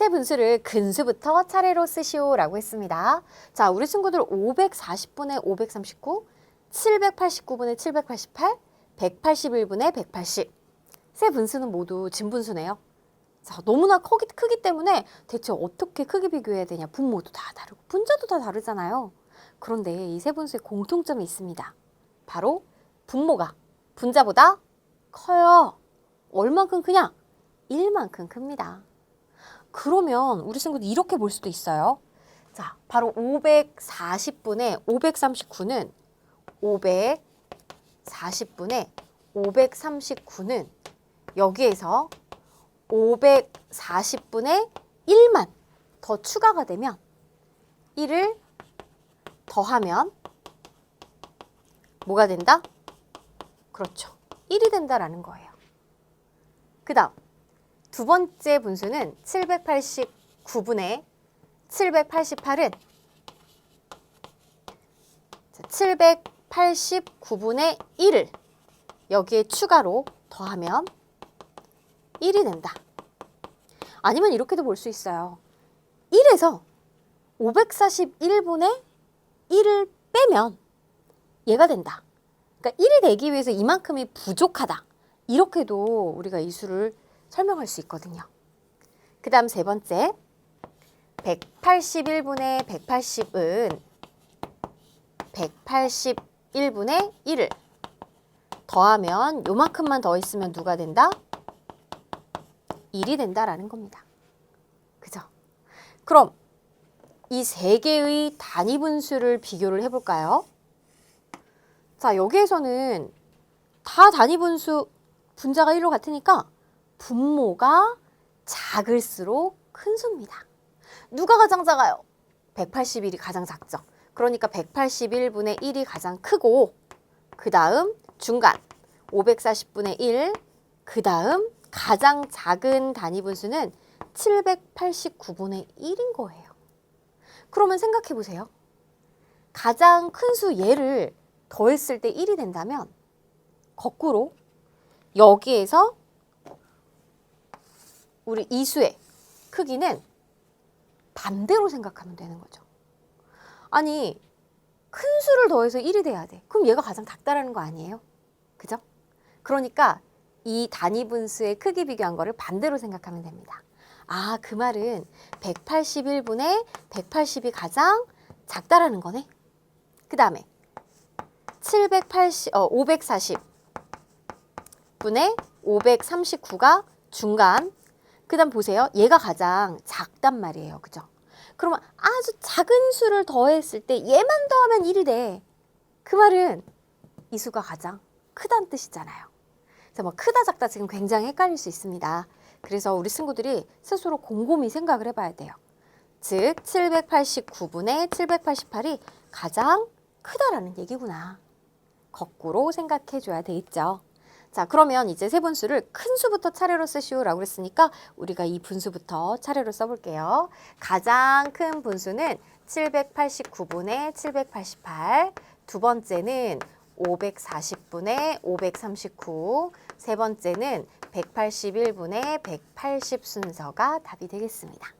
세 분수를 근수부터 차례로 쓰시오라고 했습니다. 자, 우리 친구들 540분의 539, 789분의 788, 181분의 180. 세 분수는 모두 진분수네요. 자, 너무나 크기, 크기 때문에 대체 어떻게 크기 비교해야 되냐. 분모도 다 다르고 분자도 다 다르잖아요. 그런데 이 세 분수의 공통점이 있습니다. 바로 분모가 분자보다 커요. 얼만큼 크냐? 1만큼 큽니다. 그러면 우리 친구들 이렇게 볼 수도 있어요. 자, 바로 540분의 539는 540분의 539는 여기에서 540분의 1만 더 추가가 되면 1을 더하면 뭐가 된다? 그렇죠. 1이 된다라는 거예요. 그 다음 두 번째 분수는 789분의 788은 789분의 1을 여기에 추가로 더하면 1이 된다. 아니면 이렇게도 볼 수 있어요. 1에서 541분의 1을 빼면 얘가 된다. 그러니까 1이 되기 위해서 이만큼이 부족하다. 이렇게도 우리가 이 수를 설명할 수 있거든요. 그 다음 세 번째 181분의 180은 181분의 1을 더하면 요만큼만 더 있으면 누가 된다? 1이 된다라는 겁니다. 그죠? 그럼 이 세 개의 단위 분수를 비교를 해볼까요? 자, 여기에서는 다 단위 분수 분자가 1로 같으니까 분모가 작을수록 큰 수입니다. 누가 가장 작아요? 181이 가장 작죠. 그러니까 181분의 1이 가장 크고 그 다음 중간 540분의 1, 그 다음 가장 작은 단위 분수는 789분의 1인 거예요. 그러면 생각해 보세요. 가장 큰 수 얘를 더했을 때 1이 된다면 거꾸로 여기에서 우리 이수의 크기는 반대로 생각하면 되는 거죠. 아니, 큰 수를 더해서 1이 돼야 돼. 그럼 얘가 가장 작다라는 거 아니에요? 그죠? 그러니까 이 단위 분수의 크기 비교한 거를 반대로 생각하면 됩니다. 아, 그 말은 181분의 180이 가장 작다라는 거네. 그 다음에 780, 어, 540분의 539가 중간. 그 다음 보세요. 얘가 가장 작단 말이에요. 그죠? 그러면 아주 작은 수를 더했을 때 얘만 더하면 1이 돼. 그 말은 이 수가 가장 크다는 뜻이잖아요. 그래서 뭐 크다 작다 지금 굉장히 헷갈릴 수 있습니다. 그래서 우리 친구들이 스스로 곰곰이 생각을 해봐야 돼요. 즉 789분의 788이 가장 크다라는 얘기구나. 거꾸로 생각해 줘야 되겠죠. 자, 그러면 이제 세 분수를 큰 수부터 차례로 쓰시오라고 그랬으니까 우리가 이 분수부터 차례로 써볼게요. 가장 큰 분수는 789분의 788, 두 번째는 540분의 539, 세 번째는 181분의 180 순서가 답이 되겠습니다.